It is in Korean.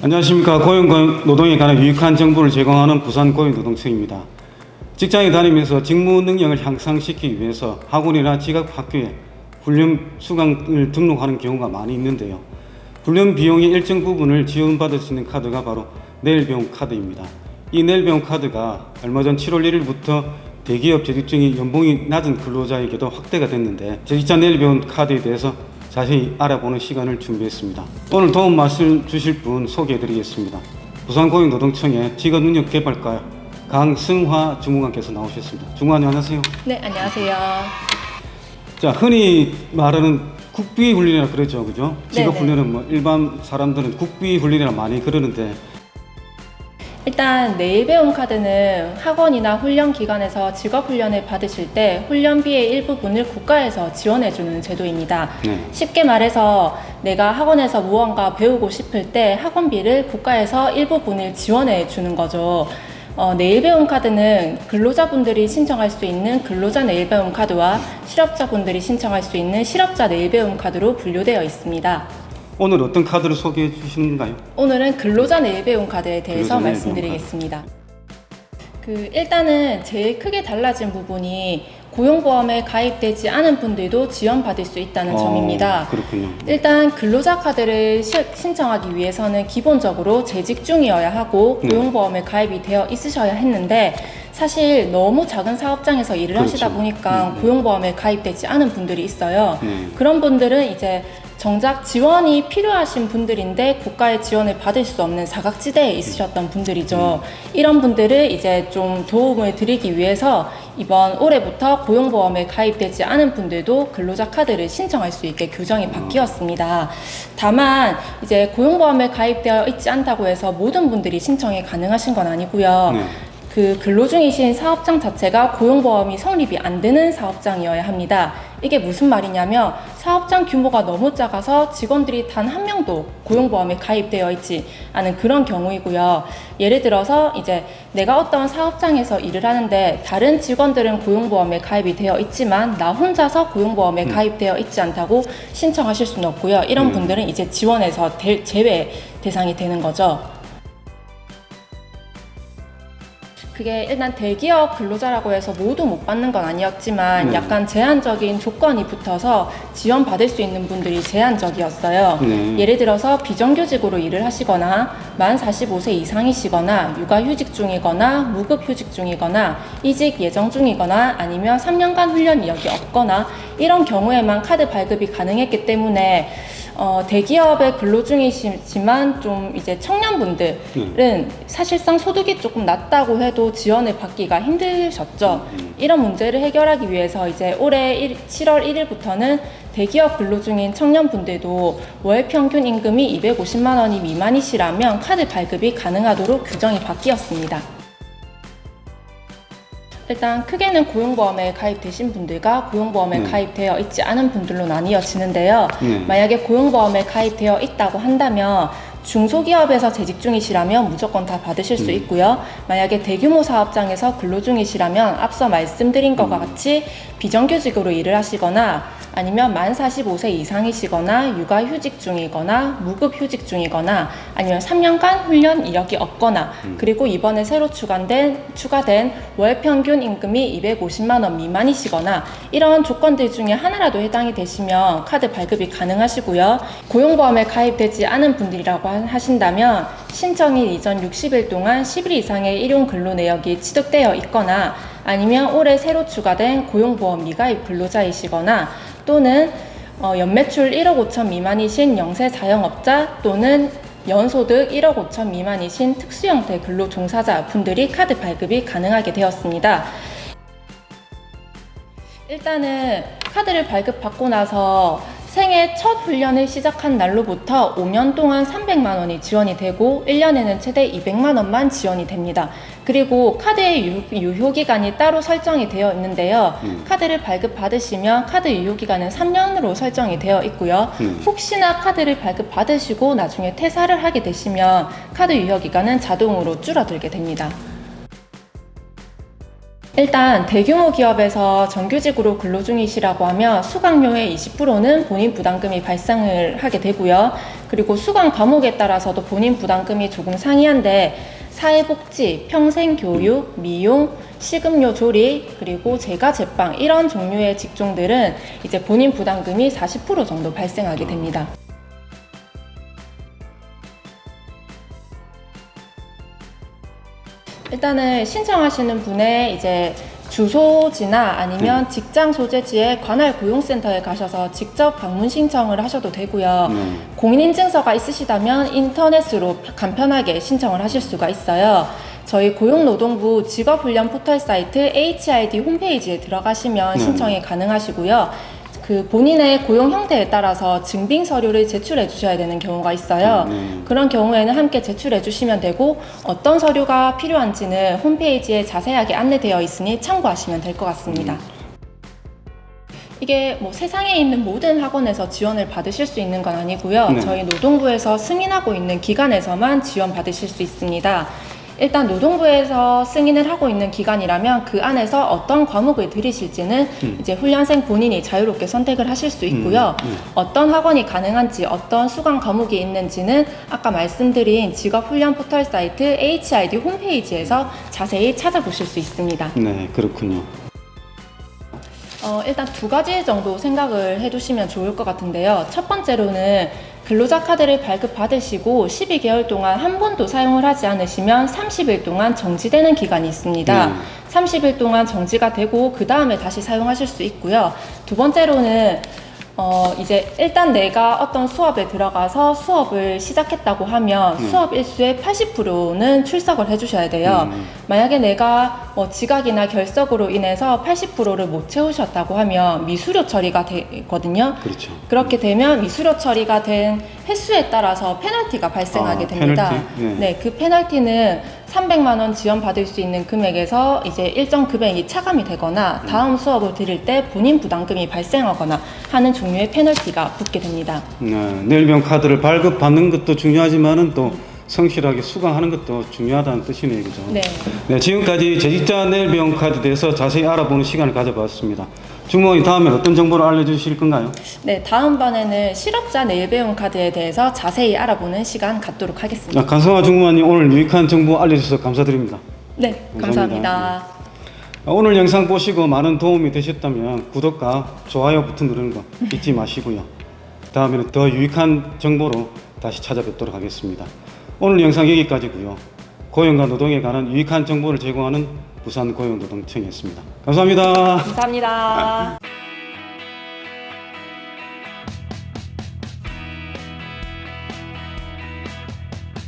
안녕하십니까 고용 노동에 관한 유익한 정보를 제공하는 부산 고용노동청입니다. 직장에 다니면서 직무 능력을 향상시키기 위해서 학원이나 지각 학교에 훈련 수강을 등록하는 경우가 많이 있는데요. 훈련 비용의 일정 부분을 지원받을 수 있는 카드가 바로 내일배움 카드입니다. 이 내일배움 카드가 얼마 전 7월 1일부터 대기업 재직 중인 연봉이 낮은 근로자에게도 확대가 됐는데 재직자 내일배움 카드에 대해서 자세히 알아보는 시간을 준비했습니다. 오늘 도움 말씀 주실 분 소개해드리겠습니다. 부산고용노동청의 직업 능력 개발과 강승화 주무관께서 나오셨습니다. 주무관 안녕하세요. 네, 안녕하세요. 자 흔히 말하는 국비 훈련이라 그러죠, 그죠? 직업 네네. 훈련은 뭐 일반 사람들은 국비 훈련이라 많이 그러는데 일단 내일 배움 카드는 학원이나 훈련 기관에서 직업 훈련을 받으실 때 훈련비의 일부분을 국가에서 지원해주는 제도입니다. 네. 쉽게 말해서 내가 학원에서 무언가 배우고 싶을 때 학원비를 국가에서 일부분을 지원해 주는 거죠. 어, 내일 배움 카드는 근로자분들이 신청할 수 있는 근로자 내일 배움 카드와 실업자분들이 신청할 수 있는 실업자 내일 배움 카드로 분류되어 있습니다. 오늘 어떤 카드를 소개해 주시는가요? 오늘은 근로자 내일 배움 카드에 대해서 근로자 말씀드리겠습니다. 그 일단은 제일 크게 달라진 부분이 고용보험에 가입되지 않은 분들도 지원받을 수 있다는 어, 점입니다. 그렇군요. 일단 근로자 카드를 시- 신청하기 위해서는 기본적으로 재직 중이어야 하고 네. 고용보험에 가입이 되어 있으셔야 했는데 사실 너무 작은 사업장에서 일을 그렇죠. 하시다 보니까 음, 음. 고용보험에 가입되지 않은 분들이 있어요. 네. 그런 분들은 이제 정작 지원이 필요하신 분들인데 국가의 지원을 받을 수 없는 사각지대에 있으셨던 분들이죠. 이런 분들을 이제 좀 도움을 드리기 위해서 이번 올해부터 고용보험에 가입되지 않은 분들도 근로자 카드를 신청할 수 있게 규정이 바뀌었습니다. 다만 이제 고용보험에 가입되어 있지 않다고 해서 모든 분들이 신청이 가능하신 건 아니고요. 네. 그 근로 중이신 사업장 자체가 고용보험이 성립이 안 되는 사업장이어야 합니다. 이게 무슨 말이냐면 사업장 규모가 너무 작아서 직원들이 단 한 명도 고용보험에 가입되어 있지 않은 그런 경우이고요. 예를 들어서 이제 내가 어떤 사업장에서 일을 하는데 다른 직원들은 고용보험에 가입이 되어 있지만 나 혼자서 고용보험에 음. 가입되어 있지 않다고 신청하실 수는 없고요. 이런 음. 분들은 이제 지원에서 대- 제외 대상이 되는 거죠. 그게 일단 대기업 근로자라고 해서 모두 못 받는 건 아니었지만 네. 약간 제한적인 조건이 붙어서 지원받을 수 있는 분들이 제한적이었어요. 네. 예를 들어서 비정규직으로 일을 하시거나 만 45세 이상이시거나 육아휴직 중이거나 무급휴직 중이거나 이직 예정 중이거나 아니면 3년간 훈련 이력이 없거나 이런 경우에만 카드 발급이 가능했기 때문에 어, 대기업의 근로 중이시지만 좀 이제 청년분들은 사실상 소득이 조금 낮다고 해도 지원을 받기가 힘드셨죠. 음. 이런 문제를 해결하기 위해서 이제 올해 1, 7월 1일부터는 대기업 근로 중인 청년분들도 월 평균 임금이 250만 원이 미만이시라면 카드 발급이 가능하도록 규정이 바뀌었습니다. 일단 크게는 고용보험에 가입되신 분들과 고용보험에 네. 가입되어 있지 않은 분들로 나뉘어지는데요. 네. 만약에 고용보험에 가입되어 있다고 한다면 중소기업에서 재직 중이시라면 무조건 다 받으실 수 음. 있고요. 만약에 대규모 사업장에서 근로 중이시라면 앞서 말씀드린 것과 음. 같이 비정규직으로 일을 하시거나 아니면 만 45세 이상이시거나 육아휴직 중이거나 무급휴직 중이거나 아니면 3년간 훈련 이력이 없거나 음. 그리고 이번에 새로 추가된 추가된 월 평균 임금이 250만 원 미만이시거나 이런 조건들 중에 하나라도 해당이 되시면 카드 발급이 가능하시고요. 고용보험에 가입되지 않은 분들이라고 하- 하신다면 신청일 이전 60일 동안 10일 이상의 일용 근로 내역이 취득되어 있거나 아니면 올해 새로 추가된 고용보험 미가입 근로자이시거나 또는 어, 연매출 1억 5천 미만이신 영세 자영업자 또는 연소득 1억 5천 미만이신 특수형태 근로 종사자 분들이 카드 발급이 가능하게 되었습니다. 일단은 카드를 발급받고 나서 생애 첫 훈련을 시작한 날로부터 5년 동안 300만 원이 지원이 되고 1년에는 최대 200만 원만 지원이 됩니다. 그리고 카드의 유, 유효 기간이 따로 설정이 되어 있는데요. 음. 카드를 발급 받으시면 카드 유효 기간은 3년으로 설정이 되어 있고요. 음. 혹시나 카드를 발급 받으시고 나중에 퇴사를 하게 되시면 카드 유효 기간은 자동으로 줄어들게 됩니다. 일단 대규모 기업에서 정규직으로 근로 중이시라고 하면 수강료의 20%는 본인 부담금이 발생을 하게 되고요. 그리고 수강 과목에 따라서도 본인 부담금이 조금 상이한데 사회복지, 평생교육, 미용, 식음료 조리, 그리고 제과 제빵 이런 종류의 직종들은 이제 본인 부담금이 40% 정도 발생하게 됩니다. 일단은 신청하시는 분의 이제 주소지나 아니면 직장 소재지의 관할 고용센터에 가셔서 직접 방문 신청을 하셔도 되고요. 네. 공인인증서가 있으시다면 인터넷으로 간편하게 신청을 하실 수가 있어요. 저희 고용노동부 직업훈련 포털 사이트 HID 홈페이지에 들어가시면 네. 신청이 가능하시고요. 그 본인의 고용 형태에 따라서 증빙 서류를 제출해 주셔야 되는 경우가 있어요. 네. 그런 경우에는 함께 제출해 주시면 되고 어떤 서류가 필요한지는 홈페이지에 자세하게 안내되어 있으니 참고하시면 될 것 같습니다. 이게 뭐 세상에 있는 모든 학원에서 지원을 받으실 수 있는 건 아니고요. 네. 저희 노동부에서 승인하고 있는 기관에서만 지원 받으실 수 있습니다. 일단 노동부에서 승인을 하고 있는 기관이라면 그 안에서 어떤 과목을 들이실지는 음. 이제 훈련생 본인이 자유롭게 선택을 하실 수 있고요. 음, 음. 어떤 학원이 가능한지 어떤 수강 과목이 있는지는 아까 말씀드린 직업훈련 포털 사이트 HID 홈페이지에서 자세히 찾아보실 수 있습니다. 네, 그렇군요. 어, 일단 두 가지 정도 생각을 해두시면 좋을 것 같은데요. 첫 번째로는 근로자 카드를 발급받으시고 12개월 동안 한 번도 사용을 하지 않으시면 30일 동안 정지되는 기간이 있습니다. 네. 30일 동안 정지가 되고 그 다음에 다시 사용하실 수 있고요. 두 번째로는 어, 이제 일단 내가 어떤 수업에 들어가서 수업을 시작했다고 하면 음. 수업 일수의 80%는 출석을 해주셔야 돼요. 음. 만약에 내가 뭐 지각이나 결석으로 인해서 80%를 못 채우셨다고 하면 미수료 처리가 되거든요. 그렇죠. 그렇게 되면 미수료 처리가 된 횟수에 따라서 페널티가 발생하게 아, 됩니다. 페널티? 네. 네, 그 페널티는 300만 원 지원 받을 수 있는 금액에서 이제 일정 금액이 차감이 되거나 다음 수업을 드릴 때 본인 부담금이 발생하거나 하는 종류의 페널티가 붙게 됩니다. 네, 내일병 카드를 발급받는 것도 중요하지만은 또 성실하게 수강하는 것도 중요하다는 뜻이네요, 그죠? 네. 네, 지금까지 재직자 내일병 카드에 대해서 자세히 알아보는 시간을 가져봤습니다. 주무원이 다음에 어떤 정보를 알려주실 건가요? 네, 다음번에는 실업자 내일 배움 카드에 대해서 자세히 알아보는 시간 갖도록 하겠습니다. 아, 강성화 중무원님 오늘 유익한 정보 알려주셔서 감사드립니다. 네, 감사합니다. 감사합니다. 아, 오늘 영상 보시고 많은 도움이 되셨다면 구독과 좋아요 버튼 누르는 거 잊지 마시고요. 다음에는 더 유익한 정보로 다시 찾아뵙도록 하겠습니다. 오늘 영상 여기까지고요. 고용과 노동에 관한 유익한 정보를 제공하는 부산 고용노동청이었습니다. 감사합니다. 감사합니다.